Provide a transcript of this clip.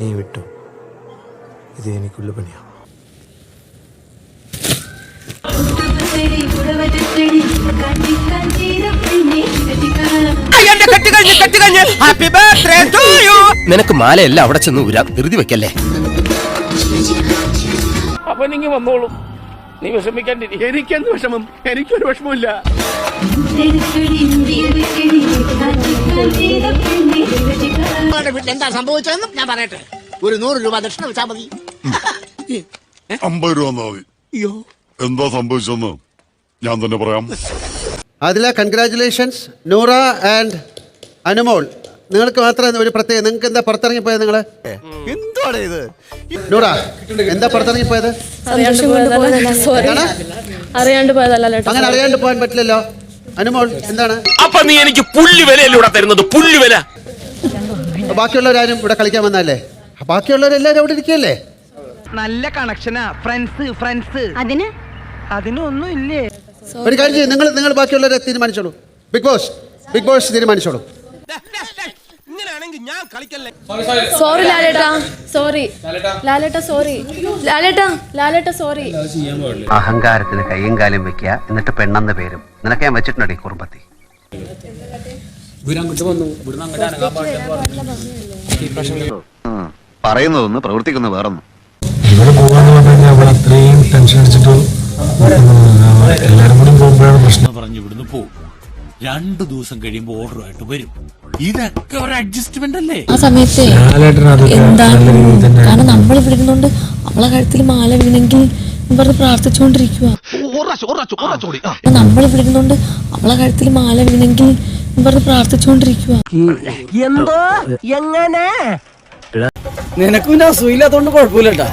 നീ വിട്ടു. ഇത് എനിക്കുള്ള പണിയാണ് നിനക്ക് മാലയല്ല അവിടെ ചെന്ന് ഊരാം. ധൃതി വെക്കല്ലേ? അപ്പൊ നീ വന്നോളൂ. നീ വിഷമിക്കാണ്ടിരി. എനിക്കെന്ത് വിഷമം? എനിക്കൊരു വിഷമമില്ല കെട്ടിക്കാലം എന്താ സംഭവിച്ചതെന്നും ഞാൻ പറയട്ടെ. ഒരു നൂറ് രൂപ ദക്ഷിണ വെച്ചാൽ മതി. അമ്പത് രൂപ തന്നാ മതി. എന്താ സംഭവിച്ചെന്ന് ഞാൻ തന്നെ പറയാം. അതില കൺഗ്രാറ്റുലേഷൻസ് നൂറ ആൻഡ് അനുമോൾ. നിങ്ങൾക്ക് മാത്രം ഒരു പ്രത്യേക നിങ്ങൾക്ക് എന്താ പുറത്തിറങ്ങി പോയത് നിങ്ങൾ എന്താണ് ഇത്? നൂറ എന്താ പുറത്തിറങ്ങി പോയത് പോയതല്ല സോറി അറിയാണ്ട് പോയതല്ല അങ്ങനെ അറിയാണ്ട് പോകാൻ പറ്റില്ലല്ലോ. അനുമോൾ എന്താണ്? അപ്പൊ നീ എനിക്ക് പുല്ലുവിലൂടെ തരുന്നത്? പുല്ല് വില. ബാക്കിയുള്ളവരാരും ഇവിടെ കളിക്കാൻ വന്നല്ലേ ബാക്കിയുള്ളവരെല്ലാവരും അവിടെ ഇരിക്കുകയല്ലേ? നല്ല കണക്ഷനാ ഫ്രണ്ട്സ് ഫ്രണ്ട്സ് അതിന്? അതിനൊന്നും ഇല്ലേ ഒരു കാര്യം ചെയ്യും. നിങ്ങൾ നിങ്ങൾ ബാക്കിയുള്ളവരെ തീരുമാനിച്ചോളൂ. ബിഗ് ബോസ് ബിഗ് ബോസ് തീരുമാനിച്ചോളൂ. ഇങ്ങനെയാണെങ്കിൽ ഞാൻ കളിക്കല്ലേ? സോറി ലാലേട്ടാ. സോറി ലാലേട്ടാ. സോറി ലാലേട്ടാ ലാലേട്ടാ സോറി അഹങ്കാരത്തിന് കയ്യും കാലും വെക്കുക എന്നിട്ട് പെണ്ണെന്ന പേരും. നിനക്ക് ഞാൻ വെച്ചിട്ടുണ്ടോ ഈ കുറുമ്പത്തി? പറയുന്നതൊന്ന് പ്രവർത്തിക്കുന്ന വേറൊന്നും. ഇവിടെ പോകാന്ന് പറഞ്ഞു കഴിഞ്ഞാൽ അവിടെ അത്രയും ടെൻഷൻ അടിച്ചിട്ട് എല്ലാരും കൂടി പോകുമ്പോഴാണ് പ്രശ്നം. പറഞ്ഞു ഇവിടുന്ന് പോകും രണ്ടു ദിവസം കഴിയുമ്പോൾ ഓർഡറുമായിട്ട് വരും. ഇതൊക്കെ ഒരു അഡ്ജസ്റ്റ്മെന്റ് അല്ലേ? ആ സമയത്ത് എന്താണ്? കാരണം നമ്മൾ ഇവിടെ നമ്മളെ അവളെ കഴുത്തിൽ മാല വീണെങ്കിൽ എന്ന് പറഞ്ഞ് പ്രാർത്ഥിച്ചുകൊണ്ടിരിക്കുക നമ്മൾ ഇവിടെ നമ്മളെ അവളെ കഴുത്തിൽ മാല വീണെങ്കിൽ പറഞ്ഞ് പ്രാർത്ഥിച്ചുകൊണ്ടിരിക്കുക എന്തോ? എങ്ങനെ? നിനക്കും അസുഖമില്ലാത്തോണ്ട് കുഴപ്പമില്ലട്ടാ.